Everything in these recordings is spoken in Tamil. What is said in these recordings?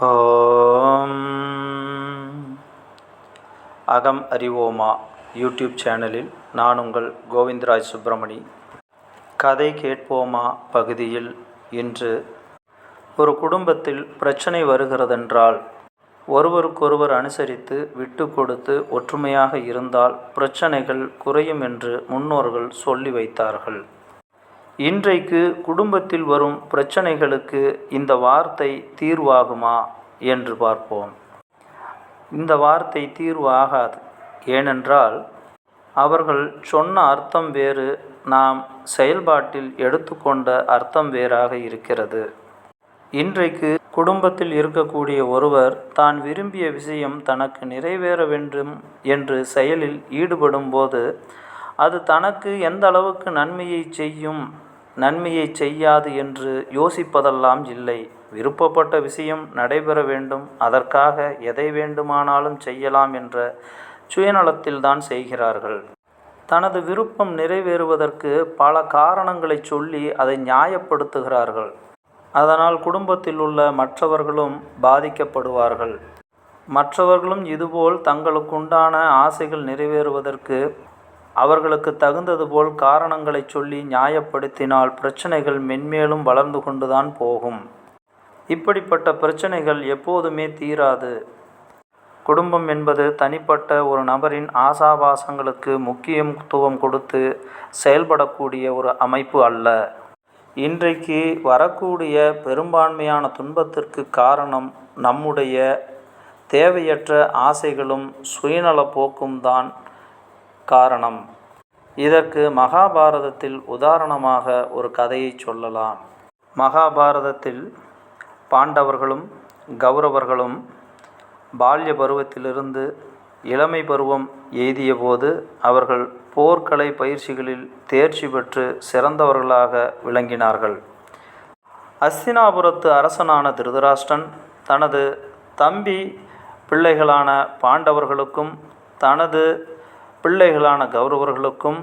ஓம். அகம் அறிவோமா யூடியூப் சேனலில் நான் உங்கள் கோவிந்தராஜ் சுப்பிரமணி. கதை கேட்போமா பகுதியில் இன்று. ஒரு குடும்பத்தில் பிரச்சனை வருகிறதென்றால் ஒருவருக்கொருவர் அனுசரித்து விட்டு கொடுத்து ஒற்றுமையாக இருந்தால் பிரச்சனைகள் குறையும் என்று முன்னோர்கள் சொல்லி வைத்தார்கள். இன்றைக்கு குடும்பத்தில் வரும் பிரச்சனைகளுக்கு இந்த வார்த்தை தீர்வாகுமா என்று பார்ப்போம். இந்த வார்த்தை தீர்வு ஆகாது ஏனென்றால் அவர்கள் சொன்ன அர்த்தம் வேறு நாம் செயல்பாட்டில் எடுத்துக்கொண்ட அர்த்தம் வேறாக இருக்கிறது. இன்றைக்கு குடும்பத்தில் இருக்கக்கூடிய ஒருவர் தான் விரும்பிய விஷயம் தனக்கு நிறைவேற வேண்டும் என்று செயலில் ஈடுபடும் போது அது தனக்கு எந்த அளவுக்கு நன்மையை செய்யும் நன்மையை செய்யாது என்று யோசிப்பதெல்லாம் இல்லை. விருப்பப்பட்ட விஷயம் நடைபெற வேண்டும். அதற்காக எதை வேண்டுமானாலும் செய்யலாம் என்ற சுயநலத்தில்தான் செய்கிறார்கள். தனது விருப்பம் நிறைவேறுவதற்கு பல காரணங்களை சொல்லி அதை நியாயப்படுத்துகிறார்கள். அதனால் குடும்பத்தில் உள்ள மற்றவர்களும் பாதிக்கப்படுவார்கள். மற்றவர்களும் இதுபோல் தங்களுக்குண்டான ஆசைகள் நிறைவேறுவதற்கு அவர்களுக்கு தகுந்தது போல் காரணங்களை சொல்லி நியாயப்படுத்தினால் பிரச்சனைகள் மென்மேலும் வளர்ந்து கொண்டுதான் போகும். இப்படிப்பட்ட பிரச்சனைகள் எப்போதுமே தீராது. குடும்பம் என்பது தனிப்பட்ட ஒரு நபரின் ஆசாபாசங்களுக்கு முக்கியத்துவம் கொடுத்து செயல்படக்கூடிய ஒரு அமைப்பு அல்ல. இன்றைக்கு வரக்கூடிய பெரும்பான்மையான துன்பத்திற்கு காரணம் நம்முடைய தேவையற்ற ஆசைகளும் சுயநல போக்கும் தான். காரணம். இதற்கு மகாபாரதத்தில் உதாரணமாக ஒரு கதையை சொல்லலாம். மகாபாரதத்தில் பாண்டவர்களும் கௌரவர்களும் பால்ய பருவத்திலிருந்து இளமை பருவம் எய்தியபோது அவர்கள் போர்க்கலை பயிற்சிகளில் தேர்ச்சி பெற்று சிறந்தவர்களாக விளங்கினார்கள். அஸ்தினாபுரத்து அரசனான திருதராஷ்டன் தனது தம்பி பிள்ளைகளான பாண்டவர்களுக்கும் தனது பிள்ளைகளான கௌரவர்களுக்கும்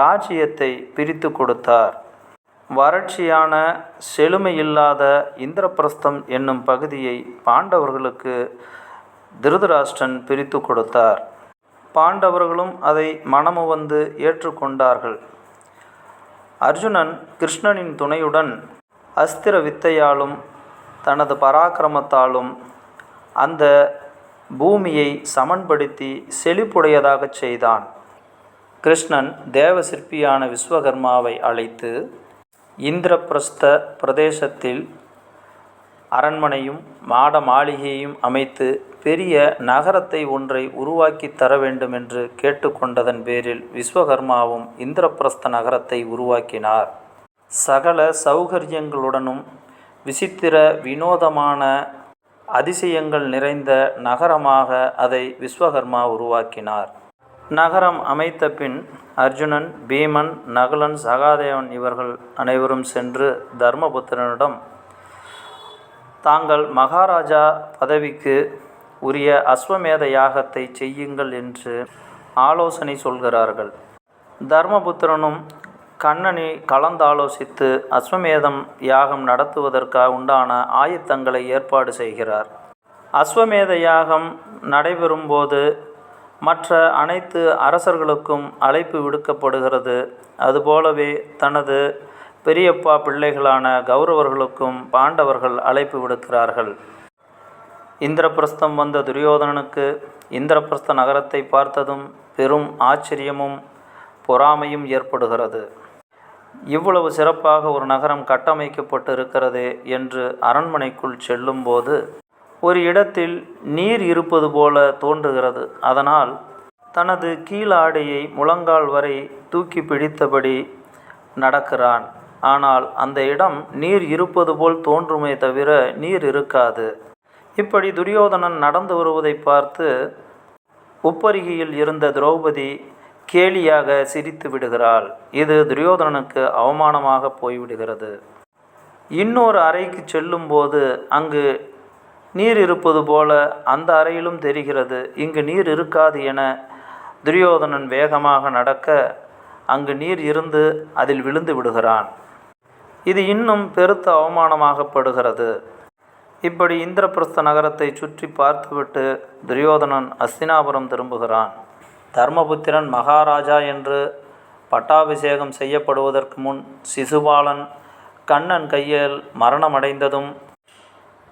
ராஜ்யத்தை பிரித்து கொடுத்தார். வறட்சியான செழுமையில்லாத இந்திரபிரஸ்தம் என்னும் பகுதியை பாண்டவர்களுக்கு திருதராஷ்டிரன் பிரித்து கொடுத்தார். பாண்டவர்களும் அதை மனமு வந்து ஏற்றுக்கொண்டார்கள். அர்ஜுனன் கிருஷ்ணனின் துணையுடன் அஸ்திர வித்தையாலும் தனது பராக்கிரமத்தாலும் அந்த பூமியை சமன்படுத்தி செழிப்புடையதாகச் செய்தான். கிருஷ்ணன் தேவ சிற்பியான விஸ்வகர்மாவை அழைத்து இந்திரபிரஸ்த பிரதேசத்தில் அரண்மனையும் மாட மாளிகையும் அமைத்து பெரிய நகரத்தை ஒன்றை உருவாக்கி தர வேண்டும் என்று கேட்டுக்கொண்டதன் பேரில் விஸ்வகர்மாவும் இந்திரபிரஸ்த நகரத்தை உருவாக்கினார். சகல சௌகரியங்களுடனும் விசித்திர வினோதமான அதிசயங்கள் நிறைந்த நகரமாக அதை விஸ்வகர்மா உருவாக்கினார். நகரம் அமைத்த பின் அர்ஜுனன் பீமன் நகுலன் சகாதேவன் இவர்கள் அனைவரும் சென்று தர்மபுத்திரனிடம் தாங்கள் மகாராஜா பதவிக்கு உரிய அஸ்வமேத யாகத்தை செய்யுங்கள் என்று ஆலோசனை சொல்கிறார்கள். தர்மபுத்திரனும் கண்ணனை கலந்தாலோசித்து அஸ்வமேதம் யாகம் நடத்துவதற்காக உண்டான ஆயத்தங்களை ஏற்பாடு செய்கிறார். அஸ்வமேத யாகம் நடைபெறும்போது மற்ற அனைத்து அரசர்களுக்கும் அழைப்பு விடுக்கப்படுகிறது. அதுபோலவே தனது பெரியப்பா பிள்ளைகளான கௌரவர்களுக்கும் பாண்டவர்கள் அழைப்பு விடுக்கிறார்கள். இந்திரபிரஸ்தம் வந்த துரியோதனனுக்கு இந்திரபிரஸ்த நகரத்தை பார்த்ததும் பெரும் ஆச்சரியமும் பொறாமையும் ஏற்படுகிறது. இவ்வளவு சிறப்பாக ஒரு நகரம் கட்டமைக்கப்பட்டு இருக்கிறது என்று அரண்மனைக்குள் செல்லும்போது ஒரு இடத்தில் நீர் இருப்பது போல தோன்றுகிறது. அதனால் தனது கீழாடையை முழங்கால் வரை தூக்கி பிடித்தபடி நடக்கிறான். ஆனால் அந்த இடம் நீர் இருப்பது போல் தோன்றுமே தவிர நீர் இருக்காது. இப்படி துரியோதனன் நடந்து வருவதை பார்த்து உப்பருகியில் இருந்த திரௌபதி கேலியாக சிரித்து விடுகிறாள். இது துரியோதனனுக்கு அவமானமாக போய்விடுகிறது. இன்னொரு அறைக்கு செல்லும்போது அங்கு நீர் இருப்பது போல அந்த அறையிலும் தெரிகிறது. இங்கு நீர் இருக்காது என துரியோதனன் வேகமாக நடக்க அங்கு நீர் இருந்து அதில் விழுந்து விடுகிறான். இது இன்னும் பெருத்த அவமானமாகப்படுகிறது. இப்படி இந்திரபிரஸ்த நகரத்தை சுற்றி பார்த்துவிட்டு துரியோதனன் அஸ்தினாபுரம் திரும்புகிறான். தர்மபுத்திரன் மகாராஜா என்று பட்டாபிஷேகம் செய்யப்படுவதற்கு முன் சிசுபாலன் கண்ணன் கையில் மரணமடைந்ததும்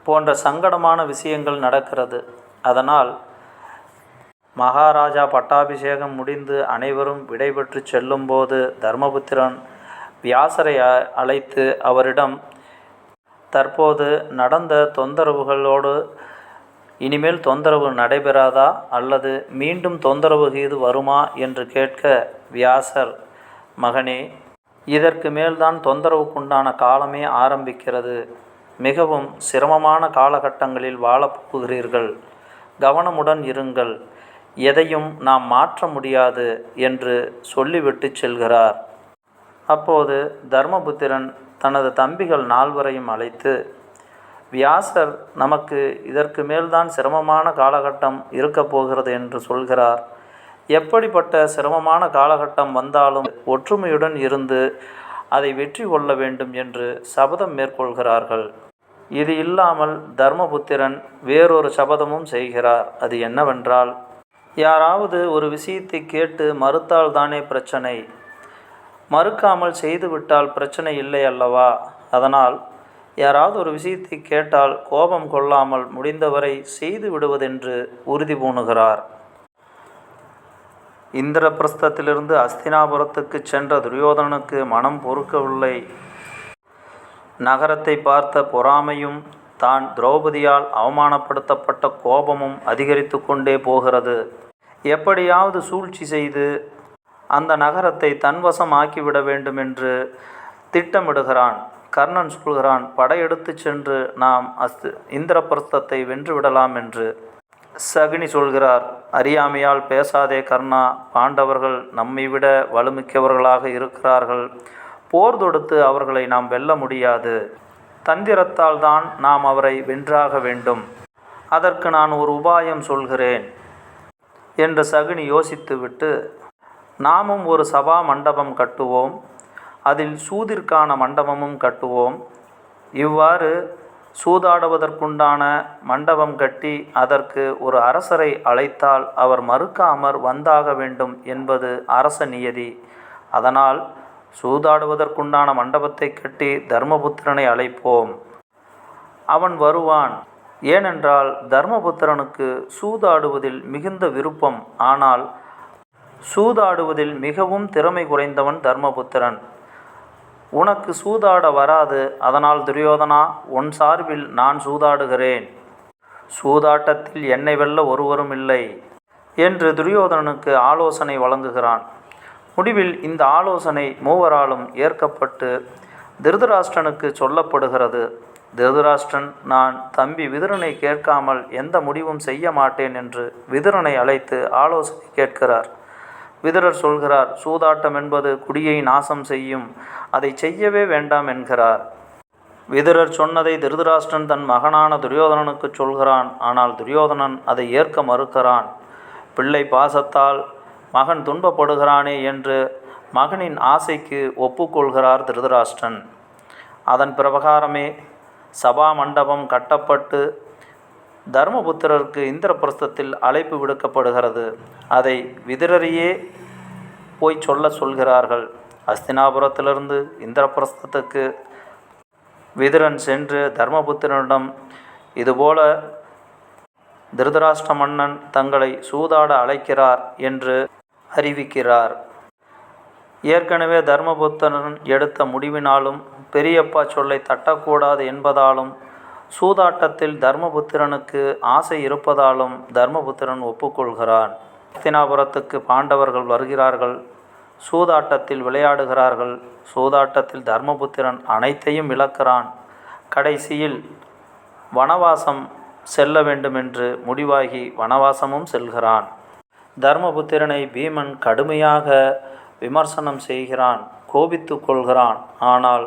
போன்ற சங்கடமான விஷயங்கள் நடக்கிறது. அதனால் மகாராஜா பட்டாபிஷேகம் முடிந்து அனைவரும் விடைபெற்று செல்லும்போது தர்மபுத்திரன் வியாசரை அ- அழைத்து அவரிடம் தற்போது நடந்த தொந்தரவுகளோடு இனிமேல் தொந்தரவு நடைபெறாதா அல்லது மீண்டும் தொந்தரவு கீது வருமா என்று கேட்க வியாசர் மகனே இதற்கு மேல்தான் தொந்தரவுக்குண்டான காலமே ஆரம்பிக்கிறது. மிகவும் சிரமமான காலகட்டங்களில் வாழப்போகிறீர்கள் கவனமுடன் இருங்கள். எதையும் நாம் மாற்ற முடியாது என்று சொல்லிவிட்டு செல்கிறார். அப்போது தர்மபுத்திரன் தனது தம்பிகள் நால்வரையும் அழைத்து வியாசர் நமக்கு இதற்கு மேல்தான் சிரமமான காலகட்டம் இருக்கப் போகிறது என்று சொல்கிறார். எப்படிப்பட்ட சிரமமான காலகட்டம் வந்தாலும் ஒற்றுமையுடன் இருந்து அதை வெற்றி கொள்ள வேண்டும் என்று சபதம் மேற்கொள்கிறார்கள். இது இல்லாமல் தர்மபுத்திரன் வேறொரு சபதமும் செய்கிறார். அது என்னவென்றால் யாராவது ஒரு விஷயத்தை கேட்டு மறுத்தால் தானே பிரச்சனை. மறுக்காமல் செய்துவிட்டால் பிரச்சனை இல்லை அல்லவா? அதனால் யாராவது ஒரு விஷயத்தை கேட்டால் கோபம் கொள்ளாமல் முடிந்தவரை செய்து விடுவதென்று உறுதி பூணுகிறார். இந்திரபிரஸ்தத்திலிருந்து அஸ்தினாபுரத்துக்கு சென்ற துரியோதனனுக்கு மனம் பொறுக்கவில்லை. நகரத்தை பார்த்த பொறாமையும் தான் திரௌபதியால் அவமானப்படுத்தப்பட்ட கோபமும் அதிகரித்து கொண்டே போகிறது. எப்படியாவது சூழ்ச்சி செய்து அந்த நகரத்தை தன்வசம் ஆக்கிவிட வேண்டும் என்று திட்டமிடுகிறான். கர்ணன் சொல்கிறான் படையெடுத்துச் சென்று நாம் அஸ்து இந்திரபிரஸ்தத்தை வென்றுவிடலாம் என்று. சகுனி சொல்கிறார் அறியாமையால் பேசாதே கர்ணா பாண்டவர்கள் நம்மை விட வலுமிக்கவர்களாக இருக்கிறார்கள். போர் தொடுத்து அவர்களை நாம் வெல்ல முடியாது. தந்திரத்தால் தான் நாம் அவரை வென்றாக வேண்டும். அதற்கு நான் ஒரு உபாயம் சொல்கிறேன். என்று சகுனி யோசித்துவிட்டு நாமும் ஒரு சபா மண்டபம் கட்டுவோம். அதில் சூதிற்கான மண்டபமும் கட்டுவோம். இவ்வாறு சூதாடுவதற்குண்டான மண்டபம் கட்டி அதற்கு ஒரு அரசரை அழைத்தால் அவர் மறுக்காமற் வந்தாக வேண்டும் என்பது அரச நியதி. அதனால் சூதாடுவதற்குண்டான மண்டபத்தை கட்டி தர்மபுத்திரனை அழைப்போம். அவன் வருவான். ஏனென்றால் தர்மபுத்திரனுக்கு சூதாடுவதில் மிகுந்த விருப்பம். ஆனால் சூதாடுவதில் மிகவும் திறமை குறைந்தவன் தர்மபுத்திரன். உனக்கு சூதாட வராது அதனால் துரியோதனா உன் சார்பில் நான் சூதாடுகிறேன். சூதாட்டத்தில் என்னை வெல்ல ஒருவரும் இல்லை என்று துரியோதனனுக்கு ஆலோசனை வழங்குகிறான். முடிவில் இந்த ஆலோசனை மூவராலும் ஏற்கப்பட்டு திருதராஷ்டிரனுக்கு சொல்லப்படுகிறது. திருதராஷ்டிரன் நான் தம்பி விதுரனை கேட்காமல் எந்த முடிவும் செய்ய மாட்டேன் என்று விதுரனை அழைத்து ஆலோசனை கேட்கிறார். விதுரர் சொல்கிறார் சூதாட்டம் என்பது குடியை நாசம் செய்யும் அதை செய்யவே வேண்டாம் என்கிறார். விதுரர் சொன்னதை திருதராஷ்டிரன் தன் மகனான துரியோதனனுக்கு சொல்கிறான் ஆனால் துரியோதனன் அதை ஏற்க மறுக்கிறான். பிள்ளை பாசத்தால் மகன் துன்பப்படுகிறானே என்று மகனின் ஆசைக்கு ஒப்புக்கொள்கிறார் திருதராஷ்டிரன். அதன் பிரகாரமே சபா மண்டபம் கட்டப்பட்டு தர்மபுத்திரருக்கு இந்திரபிரஸ்தத்தில் அழைப்பு விடுக்கப்படுகிறது. அதை விதிரரையே போய் சொல்ல சொல்கிறார்கள். அஸ்தினாபுரத்திலிருந்து இந்திரபிரஸ்தத்துக்கு விதுரன் சென்று தர்மபுத்திரனிடம் இதுபோல திருதராஷ்டிர மன்னன் தங்களை சூதாட அழைக்கிறார் என்று அறிவிக்கிறார். ஏற்கனவே தர்மபுத்திரன் எடுத்த முடிவினாலும் பெரியப்பா சொல்லை தட்டக்கூடாது என்பதாலும் சூதாட்டத்தில் தர்மபுத்திரனுக்கு ஆசை இருப்பதாலும் தர்மபுத்திரன் ஒப்புக்கொள்கிறான். ஹஸ்தினாபுரத்துக்கு பாண்டவர்கள் வருகிறார்கள். சூதாட்டத்தில் விளையாடுகிறார்கள். சூதாட்டத்தில் தர்மபுத்திரன் அனைத்தையும் இழக்கிறான். கடைசியில் வனவாசம் செல்ல வேண்டுமென்று முடிவாகி வனவாசமும் செல்கிறான். தர்மபுத்திரனை பீமன் கடுமையாக விமர்சனம் செய்கிறான். கோபித்து கொள்கிறான். ஆனால்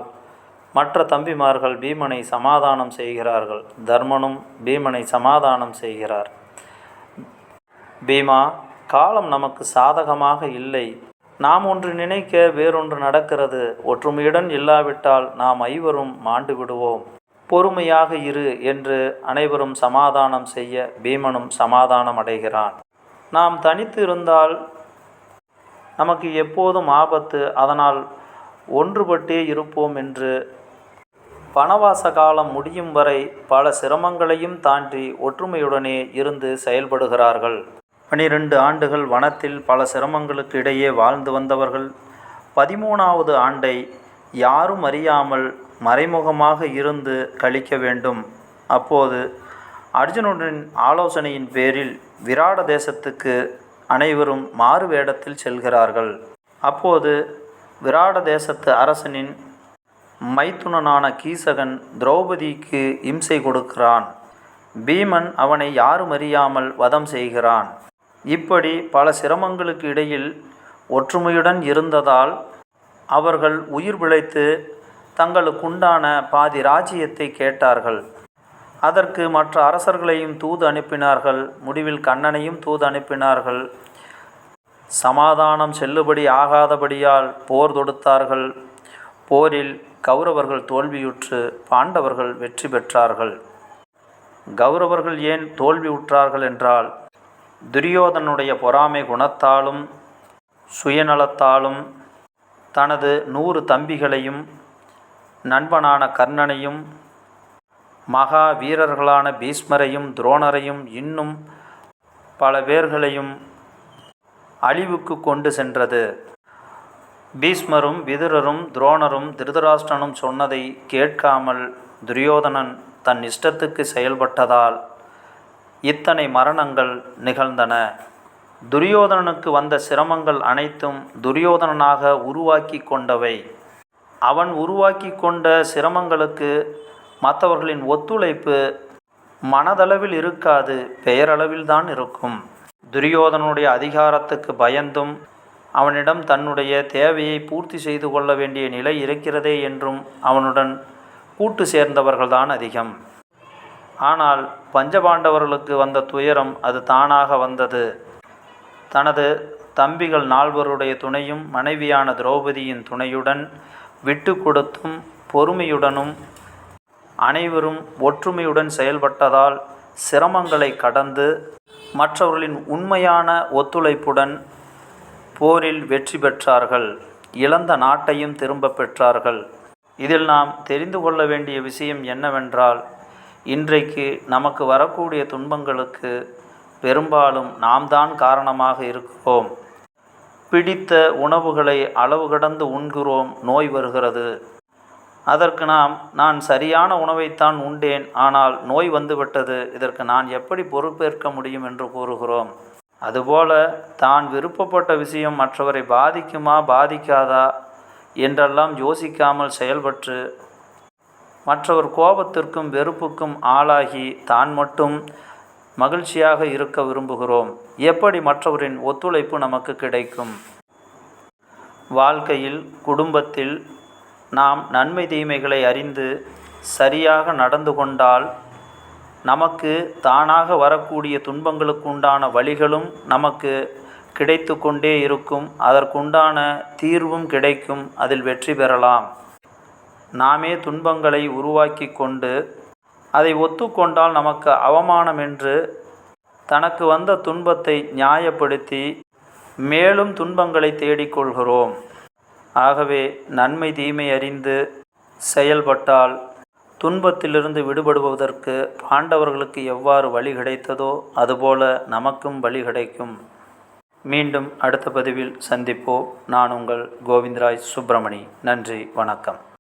மற்ற தம்பிமார்கள் பீமனை சமாதானம் செய்கிறார்கள். தர்மனும் பீமனை சமாதானம் செய்கிறார். பீமா காலம் நமக்கு சாதகமாக இல்லை. நாம் ஒன்று நினைக்க வேறொன்று நடக்கிறது. ஒற்றுமையுடன் இல்லாவிட்டால் நாம் ஐவரும் மாண்டு விடுவோம். பொறுமையாக இரு என்று அனைவரும் சமாதானம் செய்ய பீமனும் சமாதானம் அடைகிறான். நாம் தனித்து இருந்தால் நமக்கு எப்போதும் ஆபத்து. அதனால் ஒன்றுபட்டே இருப்போம் என்று வனவாச காலம் முடியும் வரை பல சிரமங்களையும் தாண்டி ஒற்றுமையுடனே இருந்து செயல்படுகிறார்கள். பனிரெண்டு ஆண்டுகள் வனத்தில் பல சிரமங்களுக்கு இடையே வாழ்ந்து வந்தவர்கள் பதிமூணாவது ஆண்டை யாரும் அறியாமல் மறைமுகமாக இருந்து கழிக்க வேண்டும். அப்போது அர்ஜுனனின் ஆலோசனையின் பேரில் விராட தேசத்துக்கு அனைவரும் மாறு வேடத்தில் செல்கிறார்கள். அப்போது விராட தேசத்து அரசனின் மைத்துனனான கீசகன் திரௌபதிக்கு இம்சை கொடுக்கிறான். பீமன் அவனை யாரும் அறியாமல் வதம் செய்கிறான். இப்படி பல சிரமங்களுக்கு இடையில் ஒற்றுமையுடன் இருந்ததால் அவர்கள் உயிர் பிழைத்து தங்களுக்குண்டான பாதி ராஜ்யத்தை கேட்டார்கள். அதற்கு மற்ற அரசர்களையும் தூது அனுப்பினார்கள். முடிவில் கண்ணனையும் தூது அனுப்பினார்கள். சமாதானம் செல்லுபடி ஆகாதபடியால் போர் தொடுத்தார்கள். போரில் கௌரவர்கள் தோல்வியுற்று பாண்டவர்கள் வெற்றி பெற்றார்கள். கௌரவர்கள் ஏன் தோல்வியுற்றார்கள் என்றால் துரியோதனுடைய பொறாமை குணத்தாலும் சுயநலத்தாலும் தனது நூறு தம்பிகளையும் நண்பனான கர்ணனையும் மகா வீரர்களான பீஷ்மரையும் துரோணரையும் இன்னும் பல பேர்களையும் அழிவுக்கு கொண்டு சென்றது. பீஷ்மரும் விதுரரும் துரோணரும் திருதராஷ்டனும் சொன்னதை கேட்காமல் துரியோதனன் தன் இஷ்டத்துக்கு செயல்பட்டதால் இத்தனை மரணங்கள் நிகழ்ந்தன. துரியோதனனுக்கு வந்த சிரமங்கள் அனைத்தும் துரியோதனனாக உருவாக்கி கொண்டவை. அவன் உருவாக்கி கொண்ட சிரமங்களுக்கு மற்றவர்களின் ஒத்துழைப்பு மனதளவில் இருக்காது பெயரளவில் தான் இருக்கும். துரியோதனுடைய அதிகாரத்துக்கு பயந்தும் அவனிடம் தன்னுடைய தேவையை பூர்த்தி செய்து கொள்ள வேண்டிய நிலை இருக்கிறதே என்றும் அவனுடன் கூட்டு சேர்ந்தவர்கள்தான் அதிகம். ஆனால் பஞ்சபாண்டவர்களுக்கு வந்த துயரம் அது தானாக வந்தது. தனது தம்பிகள் நால்வருடைய துணையும் மனைவியான திரௌபதியின் துணையுடன் விட்டு கொடுத்தும் பொறுமையுடனும் அனைவரும் ஒற்றுமையுடன் செயல்பட்டதால் சிரமங்களை கடந்து மற்றவர்களின் உண்மையான ஒத்துழைப்புடன் போரில் வெற்றி பெற்றார்கள். இழந்த நாட்டையும் திரும்ப பெற்றார்கள். இதில் நாம் தெரிந்து கொள்ள வேண்டிய விஷயம் என்னவென்றால் இன்றைக்கு நமக்கு வரக்கூடிய துன்பங்களுக்கு பெரும்பாலும் நாம் தான் காரணமாக இருக்கிறோம். பிடித்த உணவுகளை அளவு கடந்து உண்கிறோம் நோய் வருகிறது. அதற்கு நாம் நான் சரியான உணவைத்தான் உண்டேன் ஆனால் நோய் வந்துவிட்டது இதற்கு நான் எப்படி பொறுப்பேற்க முடியும் என்று கூறுகிறோம். அதுபோல தான் விருப்பப்பட்ட விஷயம் மற்றவரை பாதிக்குமா பாதிக்காதா என்றெல்லாம் யோசிக்காமல் செயல்பட்டு மற்றவர் கோபத்திற்கும் வெறுப்புக்கும் ஆளாகி தான் மட்டும் மகிழ்ச்சியாக இருக்க விரும்புகிறோம். எப்படி மற்றவரின் ஒத்துழைப்பு நமக்கு கிடைக்கும்? வாழ்க்கையில் குடும்பத்தில் நாம் நன்மை தீமைகளை அறிந்து சரியாக நடந்து கொண்டால் நமக்கு தானாக வரக்கூடிய துன்பங்களுக்குண்டான வழிகளும் நமக்கு கிடைத்து கொண்டே இருக்கும். அதற்குண்டான தீர்வும் கிடைக்கும். அதில் வெற்றி பெறலாம். நாமே துன்பங்களை உருவாக்கி கொண்டு அதை ஒத்துக்கொண்டால் நமக்கு அவமானம் என்று தனக்கு வந்த துன்பத்தை நியாயப்படுத்தி மேலும் துன்பங்களை தேடிக்கொள்கிறோம். ஆகவே நன்மை தீமை அறிந்து செயல்பட்டால் துன்பத்திலிருந்து விடுபடுவதற்கு பாண்டவர்களுக்கு எவ்வாறு வழி கிடைத்ததோ அதுபோல நமக்கும் வழி கிடைக்கும். மீண்டும் அடுத்த பதிவில் சந்திப்போம். நான் உங்கள் கோவிந்தராய் சுப்பிரமணி. நன்றி வணக்கம்.